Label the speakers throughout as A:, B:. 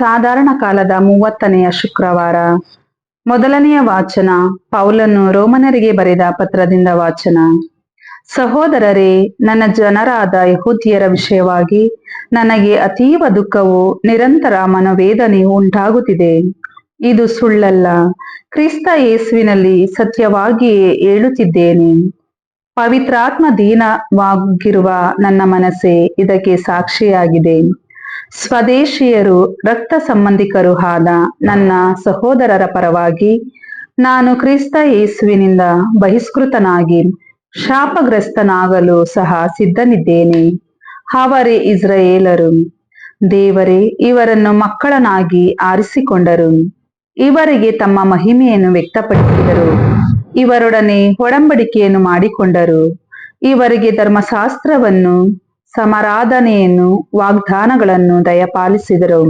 A: ಸಾಧಾರಣ ಕಾಲದ ಮೂವತ್ತನೆಯ ಶುಕ್ರವಾರ. ಮೊದಲನೆಯ ವಾಚನ, ಪೌಲನ್ನು ರೋಮನರಿಗೆ ಬರೆದ ಪತ್ರದಿಂದ ವಾಚನ. ಸಹೋದರರೇ, ನನ್ನ ಜನರಾದ ಯಹೂದಿಯರ ವಿಷಯವಾಗಿ ನನಗೆ ಅತೀವ ದುಃಖವು ನಿರಂತರ ಮನೋವೇದನೆಯು ಉಂಟಾಗುತ್ತಿದೆ. ಇದು ಸುಳ್ಳಲ್ಲ. ಕ್ರಿಸ್ತ ಯೇಸುವಿನಲ್ಲಿ ಸತ್ಯವಾಗಿಯೇ ಹೇಳುತ್ತಿದ್ದೇನೆ. ಪವಿತ್ರಾತ್ಮ ದೀನವಾಗಿರುವ ನನ್ನ ಮನಸ್ಸೇ ಇದಕ್ಕೆ ಸಾಕ್ಷಿಯಾಗಿದೆ. ಸ್ವದೇಶೀಯರು, ರಕ್ತ ಸಂಬಂಧಿಕರು ಆದ ನನ್ನ ಸಹೋದರರ ಪರವಾಗಿ ನಾನು ಕ್ರಿಸ್ತ ಯೇಸುವಿನಿಂದ ಬಹಿಷ್ಕೃತನಾಗಿ ಶಾಪಗ್ರಸ್ತನಾಗಲು ಸಹ ಸಿದ್ಧನಿದ್ದೇನೆ. ಅವರೇ ಇಸ್ರಾಯೇಲರು. ದೇವರೇ, ಇವರನ್ನು ಮಕ್ಕಳನಾಗಿ ಆರಿಸಿಕೊಂಡರು. ಇವರಿಗೆ ತಮ್ಮ ಮಹಿಮೆಯನ್ನು ವ್ಯಕ್ತಪಡಿಸಿದರು. ಇವರೊಡನೆ ಒಡಂಬಡಿಕೆಯನ್ನು ಮಾಡಿಕೊಂಡರು. ಇವರಿಗೆ ಧರ್ಮಶಾಸ್ತ್ರವನ್ನು ಸಮರಾಧನೆಯನ್ನು, ವಾಗ್ದಾನಗಳನ್ನು ದಯಪಾಲಿಸಿದರು.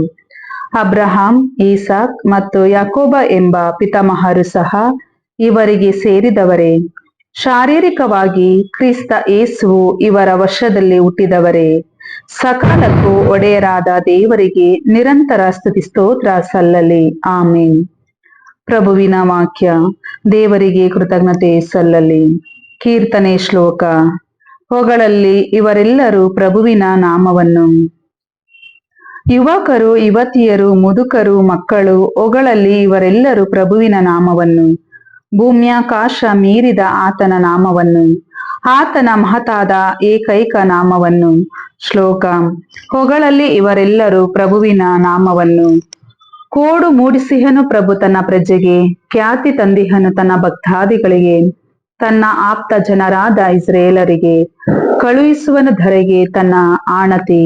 A: ಅಬ್ರಹಾಂ, ಈಸಾಕ್ ಮತ್ತು ಯಾಕೋಬ ಎಂಬ ಪಿತಾಮಹರು ಸಹ ಇವರಿಗೆ ಸೇರಿದವರೇ. ಶಾರೀರಿಕವಾಗಿ ಕ್ರಿಸ್ತ ಏಸುವು ಇವರ ವರ್ಷದಲ್ಲಿ ಹುಟ್ಟಿದವರೇ. ಸಕಾಲಕ್ಕೂ ಒಡೆಯರಾದ ದೇವರಿಗೆ ನಿರಂತರ ಸ್ತುತಿ ಸ್ತೋತ್ರ ಸಲ್ಲಲಿ. ಆಮೇನ್. ಪ್ರಭುವಿನ ವಾಕ್ಯ, ದೇವರಿಗೆ ಕೃತಜ್ಞತೆ ಸಲ್ಲಲಿ. ಕೀರ್ತನೆ ಶ್ಲೋಕ ಹೊಗಳಲ್ಲಿ ಇವರೆಲ್ಲರೂ ಪ್ರಭುವಿನ ನಾಮವನ್ನು. ಯುವಕರು, ಯುವತಿಯರು, ಮುದುಕರು, ಮಕ್ಕಳು ಹೊಗಳಲ್ಲಿ ಇವರೆಲ್ಲರೂ ಪ್ರಭುವಿನ ನಾಮವನ್ನು. ಭೂಮ್ಯಾಕಾಶ ಮೀರಿದ ಆತನ ನಾಮವನ್ನು. ಆತನ ಮಹತಾದ ಏಕೈಕ ನಾಮವನ್ನು. ಶ್ಲೋಕ. ಹೊಗಳಲ್ಲಿ ಇವರೆಲ್ಲರೂ ಪ್ರಭುವಿನ ನಾಮವನ್ನು. ಕೋಡು ಮೂಡಿಸಿಹನು ಪ್ರಭು ತನ್ನ ಪ್ರಜೆಗೆ, ಖ್ಯಾತಿ ತಂದಿಹನು ತನ್ನ ಭಕ್ತಾದಿಗಳಿಗೆ. ತನ್ನ ಆಪ್ತ ಜನರಾದ ಇಸ್ರೇಲರಿಗೆ ಕಳುಹಿಸುವನ ಧರೆಗೆ ತನ್ನ ಆಣತಿ.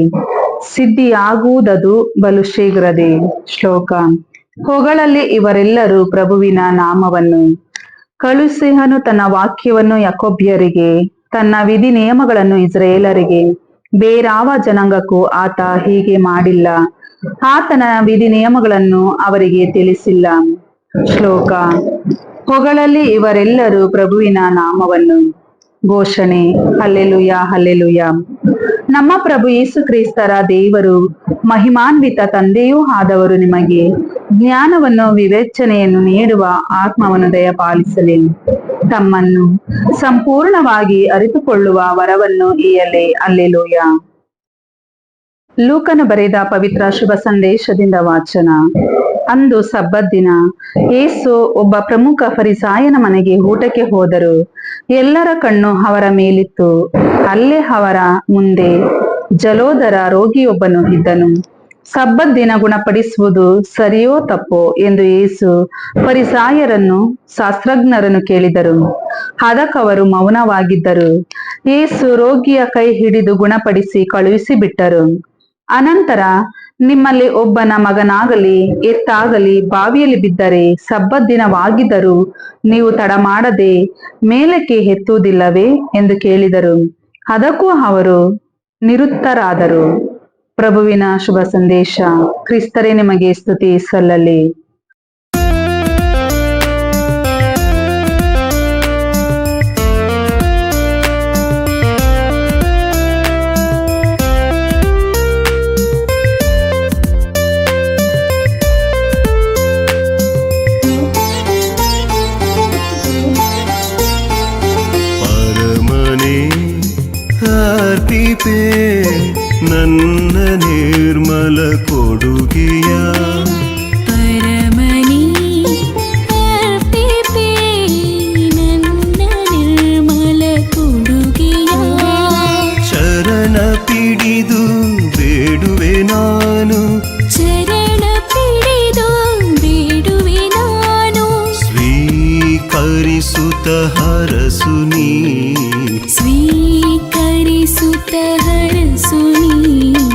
A: ಸಿದ್ಧಿಯಾಗುವುದದು ಬಲು ಶೀಘ್ರದೆ ಶ್ಲೋಕ. ಹೊಗಳಲ್ಲಿ ಇವರೆಲ್ಲರೂ ಪ್ರಭುವಿನ ನಾಮವನ್ನು ಕಳುಹಿಸಿಹನು ತನ್ನ ವಾಕ್ಯವನ್ನು ಯಕೋಬ್ಯರಿಗೆ, ತನ್ನ ವಿಧಿ ನಿಯಮಗಳನ್ನು ಇಸ್ರೇಲರಿಗೆ. ಬೇರಾವ ಜನಾಂಗಕ್ಕೂ ಆತ ಹೀಗೆ ಮಾಡಿಲ್ಲ. ಆತನ ವಿಧಿ ನಿಯಮಗಳನ್ನು ಅವರಿಗೆ ತಿಳಿಸಿಲ್ಲ. ಶ್ಲೋಕ. ಹೊಗಳಲ್ಲಿ ಇವರೆಲ್ಲರೂ ಪ್ರಭುವಿನ ನಾಮವನ್ನು ಘೋಷಣೆ, ಹಲ್ಲೆಲುಯ ಹಲ್ಲೆಲುಯ. ನಮ್ಮ ಪ್ರಭು ಯೇಸು ಕ್ರಿಸ್ತರ ದೇವರು, ಮಹಿಮಾನ್ವಿತ ತಂದೆಯೂ ಆದವರು ನಿಮಗೆ ಜ್ಞಾನವನ್ನು, ವಿವೇಚನೆಯನ್ನು ನೀಡುವ ಆತ್ಮವನ್ನು ದಯಪಾಲಿಸಲಿ. ತಮ್ಮನ್ನು ಸಂಪೂರ್ಣವಾಗಿ ಅರಿತುಕೊಳ್ಳುವ ವರವನ್ನು ಈಯಲೆ ಅಲ್ಲೆಲುಯ ಲೂಕನು ಬರೆದ ಪವಿತ್ರ ಶುಭ ಸಂದೇಶದಿಂದ ವಾಚನ. ಅಂದು ಸಬ್ಬದ್ದಿನ ಏಸು ಒಬ್ಬ ಪ್ರಮುಖ ಫರಿಸಾಯನ ಮನೆಗೆ ಊಟಕ್ಕೆ ಹೋದರು. ಎಲ್ಲರ ಕಣ್ಣು ಅವರ ಮೇಲಿತ್ತು. ಅಲ್ಲೇ ಅವರ ಮುಂದೆ ಜಲೋದರ ರೋಗಿಯೊಬ್ಬನು ಇದ್ದನು. ಸಬ್ಬದ್ದಿನ ಗುಣಪಡಿಸುವುದು ಸರಿಯೋ ತಪ್ಪೋ ಎಂದು ಏಸು ಪರಿಸಾಯರನ್ನು ಶಾಸ್ತ್ರಜ್ಞರನ್ನು ಕೇಳಿದರು. ಅದಕ್ಕವರು ಮೌನವಾಗಿದ್ದರು. ಏಸು ರೋಗಿಯ ಕೈ ಹಿಡಿದು ಗುಣಪಡಿಸಿ ಕಳುಹಿಸಿ ಬಿಟ್ಟರು ಅನಂತರ ನಿಮ್ಮಲ್ಲಿ ಒಬ್ಬನ ಮಗನಾಗಲಿ, ಎತ್ತಾಗಲಿ, ಬಾವಿಯಲ್ಲಿ ಬಿದ್ದರೆ ಸಬ್ಬತ್ ದಿನವಾಗಿದ್ದರೂ ನೀವು ತಡ ಮಾಡದೆ ಮೇಲಕ್ಕೆ ಎತ್ತುವುದಿಲ್ಲವೇ ಎಂದು ಕೇಳಿದರು. ಅದಕ್ಕೂ ಅವರು ನಿರುತ್ತರಾದರು ಪ್ರಭುವಿನ ಶುಭ ಸಂದೇಶ, ಕ್ರಿಸ್ತರೇ ನಿಮಗೆ ಸ್ತುತಿ ಸಲ್ಲಲಿ.
B: ನನ್ನ ನಿರ್ಮಲ ಕೊಡುಗೆಯ
C: ಪರಮನಿ ಅರ್ಪಿಪೆ ನನ್ನ ನಿರ್ಮಲ ಕೊಡುಗೆಯ
B: ಶರಣ ಪಿಡಿದು ಬೇಡುವೆ ನಾನು
C: ಚರಣ ಪಿಡಿದು
B: सुतहर सुनी।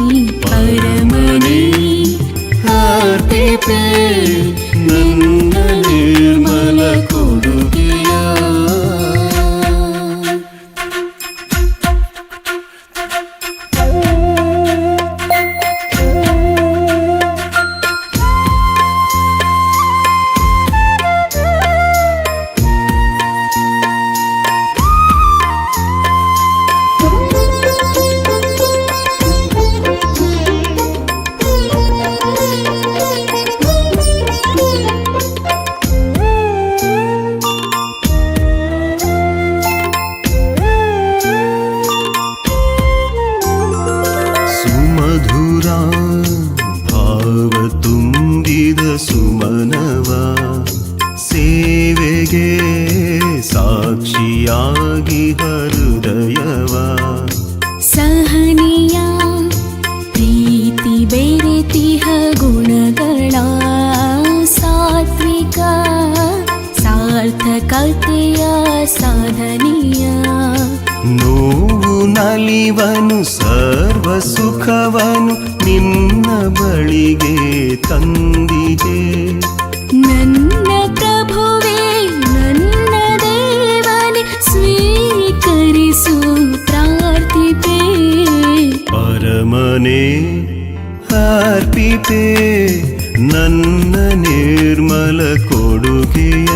B: ಸುಖವನು ನಿನ್ನ ಬಳಿಗೆ ತಂದಿದೆ.
C: ನನ್ನ ಪ್ರಭುವೇ ನನ್ನ ದೇವನೇ ಸ್ವೀಕರಿಸು ಪ್ರಾರ್ಥಿಪೇ
B: ಪರಮನೆ ಅರ್ಪಿಪೆ ನನ್ನ ನಿರ್ಮಲ ಕೊಡುಗೆಯ.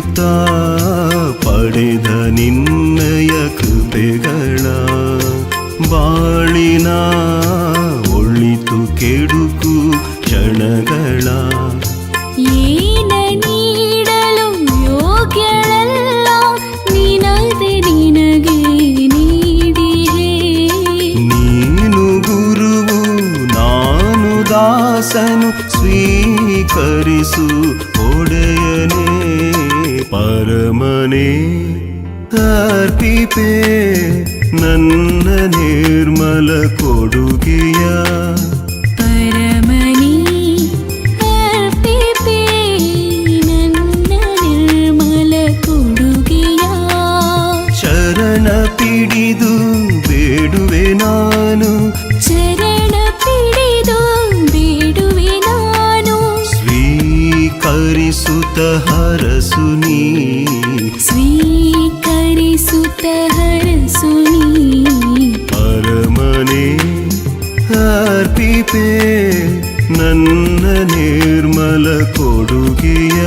B: ಬೇಡುತ್ತಾ ಪಡೆದ ನಿನ್ನಯ ಕೃಪೆಗಳ ಬಾಳಿನ ಒಳಿತು ಕೆಡುಕು ಕ್ಷಣಗಳ.
C: ಏನ ನೀಡಲು ಯೋಗ್ಯಳಲ್ಲ ನಿನದೆ ನಿನಗೆ ನೀಡಿಹೇ
B: ನೀನು ಗುರುವು ನಾನು ದಾಸನು ಸ್ವೀಕರಿಸು ಪರಮನೇ ಅರ್ಪಿಪೆ ನನ್ನ ನಿರ್ಮಲ ಕೊಡುಗೆಯ
C: ಪರಮನಿ ಅರ್ಪಿಪೇ ನನ್ನ ನಿರ್ಮಲ ಕೊಡುಗೆಯ
B: ಶರಣ ಪಿಡಿದು ಬೇಡುವೆ ನಾನು
C: ಚರಣ ಪಿಡಿದು ಬೇಡುವೆ ನಾನು
B: ಸ್ವೀಕರಿಸುತ್ತ ಹರಸು ನೀ
C: ಸ್ವೀಕರಿಸುತ್ತ ಹರಸು ನೀ
B: ಪರಮನೆ ಅರ್ಪಿಪೆ ನನ್ನ ನಿರ್ಮಲ ಕೊಡುಗೆಯ